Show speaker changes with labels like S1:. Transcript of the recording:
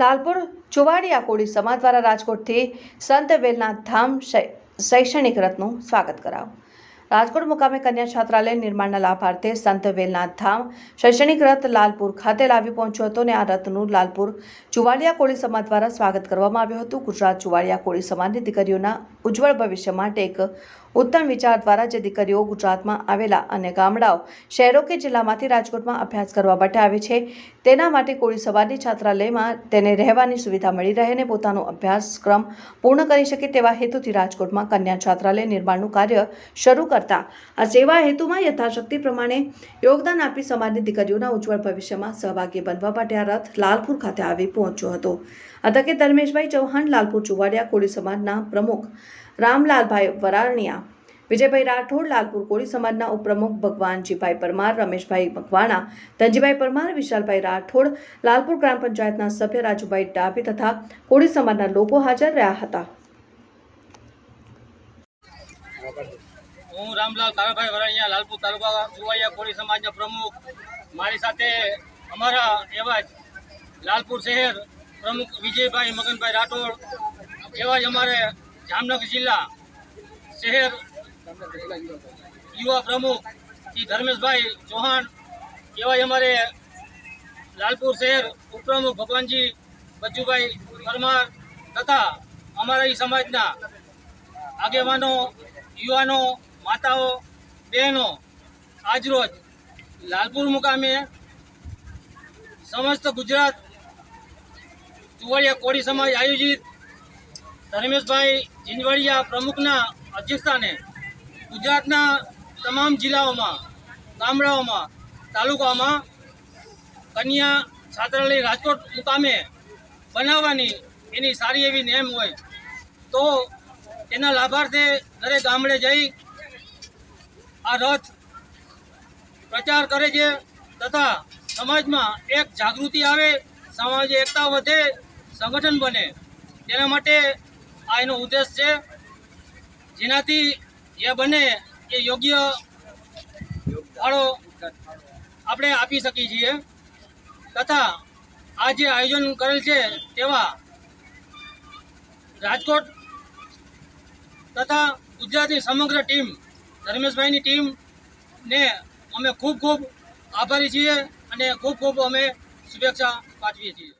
S1: લાલપુર ચુવાડિયા કોળી સમાજ દ્વારા રાજકોટથી સંત વેલનાથ ધામ શૈક્ષણિક રથનું સ્વાગત કરાવું. રાજકોટ મુકામે કન્યા છાત્રાલય નિર્માણના લાભાર્થે સંત વેલનાથ ધામ શૈક્ષણિક રથ લાલપુર ખાતે લાવી પહોંચ્યો હતો અને આ રથનું લાલપુર ચુવાડિયા કોળી સમાજ દ્વારા સ્વાગત કરવામાં આવ્યું હતું. ગુજરાત ચુવાડિયા કોળી સમાજની દીકરીઓના ઉજ્જવળ ભવિષ્ય માટે એક ઉત્તમ વિચાર દ્વારા જે દીકરીઓ ગુજરાતમાં આવેલા અને ગામડાઓ, શહેરો કે જિલ્લામાંથી રાજકોટમાં અભ્યાસ કરવા માટે આવે છે, તેના માટે કોળી સમાજની છાત્રાલયમાં તેને રહેવાની સુવિધા મળી રહે અને પોતાનો અભ્યાસક્રમ પૂર્ણ કરી શકે તેવા હેતુથી રાજકોટમાં કન્યા છાત્રાલય નિર્માણનું કાર્ય શરૂ કરતા. આ સેવા હેતુમાં યથાશક્તિ પ્રમાણે યોગદાન આપી સમાજની દીકરીઓના ઉજ્જવળ ભવિષ્યમાં સહભાગી બનવા માટે આ રથ લાલપુર ખાતે આવી પહોંચ્યો હતો. આ તકે ધર્મેશભાઈ ચૌહાણ, લાલપુર ચુવાડિયા, કોળી સમાજના પ્રમુખ રામલાલભાઈ વરાણિયા વિજયભાઈ રાઠોડ, લાલપુર કોળી સમાજના ઉપપ્રમુખ ભગવાનજીભાઈ પરમાર, રમેશભાઈ મકવાણા, ધનજીભાઈ પરમાર, વિશાલભાઈ રાઠોડ, લાલપુર ગ્રામ પંચાયતના સભ્ય રાજુભાઈ ડાભી તથા કોળી સમાજના લોકો હાજર રહ્યા હતા.
S2: હું રામલાલ કાળાભાઈ વરાણિયા, લાલપુર તાલુકા ચુવાડિયા કોળી સમાજના પ્રમુખ. મારી સાથે અમારા એવા જ લાલપુર શહેર પ્રમુખ વિજયભાઈ મગનભાઈ રાઠોડ, એવા જ અમારે જામનગર જિલ્લા શહેર યુવા પ્રમુખ શ્રી ધર્મેશભાઈ ચૌહાણ, એવા જ અમારે લાલપુર શહેર ઉપપ્રમુખ ભગવાનજી બચ્ચુભાઈ પરમાર તથા અમારા સમાજના આગેવાનો, યુવાનો માતાઓ, બહેનો, આજરોજ લાલપુર મુકામે સમસ્ત ગુજરાત ચુવાડિયા કોળી સમાજ આયોજિત ધર્મેશભાઈ જીંજવાડિયા પ્રમુખના અધ્યક્ષસ્થાને ગુજરાતના તમામ જિલ્લાઓમાં, ગામડાઓમાં, તાલુકાઓમાં કન્યા છાત્રાલય રાજકોટ મુકામે બનાવવાની એની સારી એવી નેમ હોય તો એના લાભાર્થે દરેક ગામડે જઈ આ રથ પ્રચાર કરે છે તથા સમાજમાં એક જાગૃતિ આવે, સમાજ એકતા વધે, સંગઠન બને. તેના માટે આ એનો ઉદ્દેશ છે. જેનાથી એ બને એ યોગ્ય ફાળો આપણે આપી શકીએ છીએ. તથા આ જે આયોજન કરેલ છે તેવા રાજકોટ તથા ગુજરાતની સમગ્ર ટીમ ધર્મેશભાઈની ટીમને અમે ખૂબ ખૂબ આભારી છીએ અને ખૂબ ખૂબ અમે શુભેચ્છા પાઠવીએ છીએ.